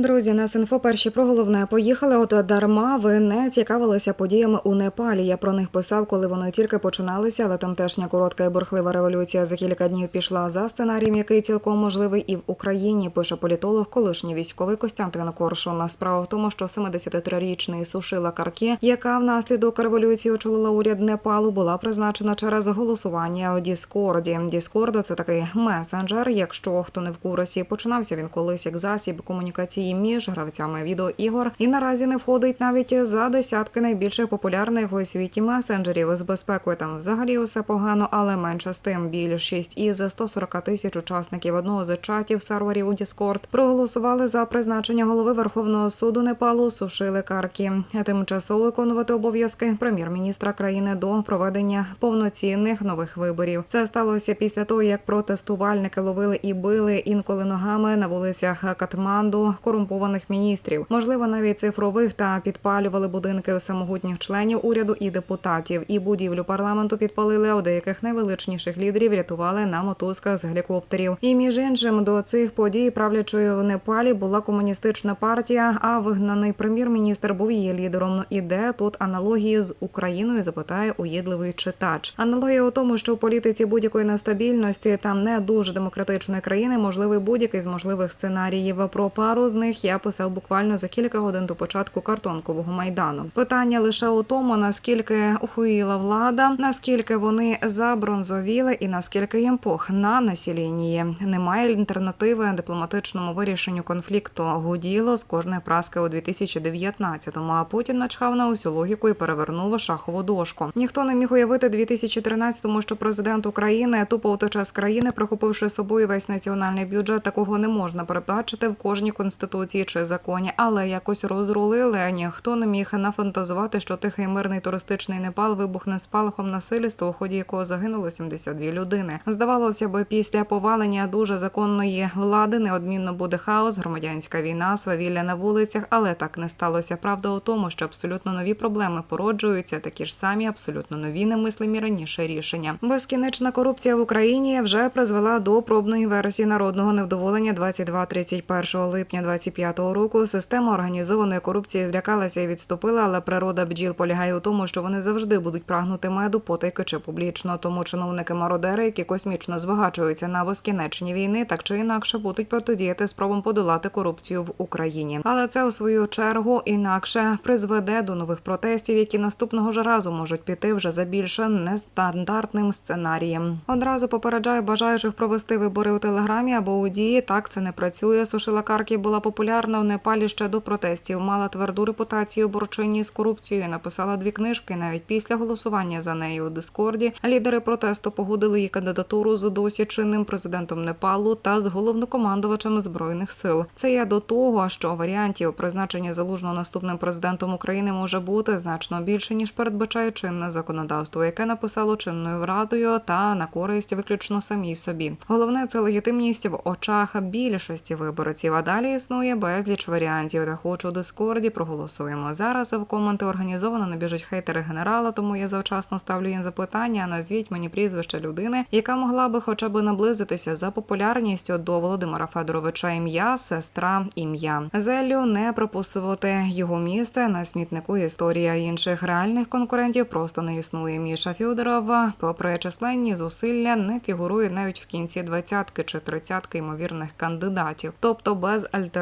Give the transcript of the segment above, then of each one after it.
Друзі, нас інфо перші про головне поїхали. От дарма ви не цікавилися подіями у Непалі. Я про них писав, коли вони тільки починалися, але тамтешня коротка і бурхлива революція за кілька днів пішла за сценарієм, який цілком можливий і в Україні. Пише політолог, колишній військовий Костянтин Коршун. Справа в тому, що 73-річний сушила Каркі, яка внаслідок революції очолила уряд Непалу, була призначена через голосування у Діскорді. Діскорд – це такий месенджер. Якщо хто не в курсі, починався він колись як засіб комунікації між гравцями відеоігор і наразі не входить навіть за десятки найбільших популярних у світі месенджерів. З безпекою там взагалі усе погано, але менше з тим більшість із 140 тисяч учасників одного з чатів серверів у Discord проголосували за призначення голови Верховного суду Непалу Сушили Каркі. Тимчасово виконувати обов'язки прем'єр-міністра країни до проведення повноцінних нових виборів. Це сталося після того, як протестувальники ловили і били інколи ногами на вулицях Катманду корумпованих міністрів, можливо, навіть цифрових та підпалювали будинки самогутніх членів уряду і депутатів. І будівлю парламенту підпалили. А у деяких найвеличніших лідерів рятували на мотузках з гелікоптерів. І між іншим до цих подій правлячою в Непалі була комуністична партія. А вигнаний прем'єр-міністр був її лідером. Ну і де тут аналогії з Україною? Запитає уїдливий читач. Аналогія у тому, що у політиці будь-якої нестабільності та не дуже демократичної країни можливий будь-який з можливих сценаріїв. Про пару з них я писав буквально за кілька годин до початку картонкового майдану. Питання лише у тому, наскільки ухуїла влада, наскільки вони забронзовіли, і наскільки їм пох на населенні. Немає альтернативи дипломатичному вирішенню конфлікту. Гуділо з кожної праски у 2019-му, А Путін начхав на усю логіку і перевернув шахову дошку. Ніхто не міг уявити 2013-му, що президент України тупо утече з країни, прихопивши собою весь національний бюджет. Такого не можна передбачити в кожній конституції чи законі, але якось розрулили. Ніхто не міг нафантазувати, що тихий мирний туристичний Непал вибухне спалахом насильства, у ході якого загинуло 72 людини. Здавалося би, після повалення дуже законної влади неодмінно буде хаос, громадянська війна, свавілля на вулицях, але так не сталося. Правда у тому, що абсолютно нові проблеми породжуються, такі ж самі, абсолютно нові немислимі раніше рішення. Безкінечна корупція в Україні вже призвела до пробної версії народного невдоволення 22-31 липня 25-го року. Система організованої корупції злякалася і відступила, але природа бджіл полягає у тому, що вони завжди будуть прагнути меду потайки чи публічно. Тому чиновники мародери, які космічно збагачуються на безкінечні війни, так чи інакше будуть протидіяти спробам подолати корупцію в Україні. Але це у свою чергу інакше призведе до нових протестів, які наступного ж разу можуть піти вже за більше нестандартним сценарієм. Одразу попереджаю бажаючих провести вибори у телеграмі або у дії. Так це не працює. Сушила Каркі була популярна у Непалі ще до протестів. Мала тверду репутацію борчині з корупцією. Написала дві книжки. Навіть після голосування за неї у Дискорді лідери протесту погодили її кандидатуру з досі чинним президентом Непалу та з головнокомандувачем збройних сил. Це я до того, що варіантів призначення залужного наступним президентом України може бути значно більше ніж передбачає чинне законодавство, яке написало чинною радою та на користь виключно самій собі. Головне це легітимність в очах більшості виборців. А далі існує безліч варіантів. Та хочу у дискорді проголосуємо. Зараз в коменти організовано набіжуть хейтери генерала, тому я завчасно ставлю їм запитання. Назвіть мені прізвище людини, яка могла би хоча б наблизитися за популярністю до Володимира Федоровича. Ім'я, сестра, ім'я. Зелю не пропустувати його місце на смітнику. Історія інших реальних конкурентів просто не існує. Міша Федорова, попри численні зусилля, не фігурує навіть в кінці двадцятки чи тридцятки ймовірних кандидатів. Тобто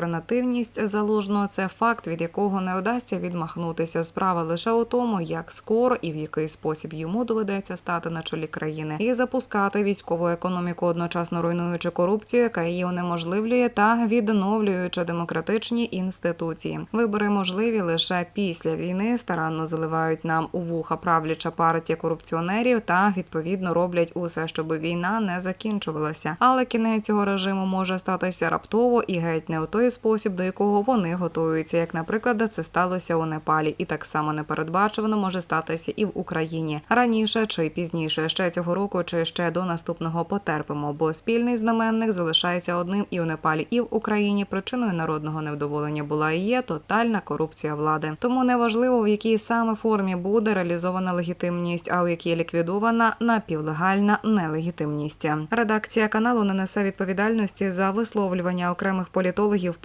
безальтернативність залужного це факт, від якого не вдасться відмахнутися. Справа лише у тому, як скоро і в який спосіб йому доведеться стати на чолі країни і запускати військову економіку, одночасно руйнуючи корупцію, яка її унеможливлює, та відновлюючи демократичні інституції. Вибори можливі лише після війни. Старанно заливають нам у вуха правляча партія корупціонерів та відповідно роблять усе, щоб війна не закінчувалася. Але кінець цього режиму може статися раптово і геть не у той спосіб, до якого вони готуються, як, наприклад, це сталося у Непалі, і так само непередбачувано може статися і в Україні раніше чи пізніше, ще цього року, чи ще до наступного потерпимо, бо спільний знаменник залишається одним і в Непалі, і в Україні. Причиною народного невдоволення була і є тотальна корупція влади. Тому неважливо в якій саме формі буде реалізована легітимність, а у якій ліквідована напівлегальна нелегітимність. Редакція каналу не несе відповідальності за висловлювання окремих політологів,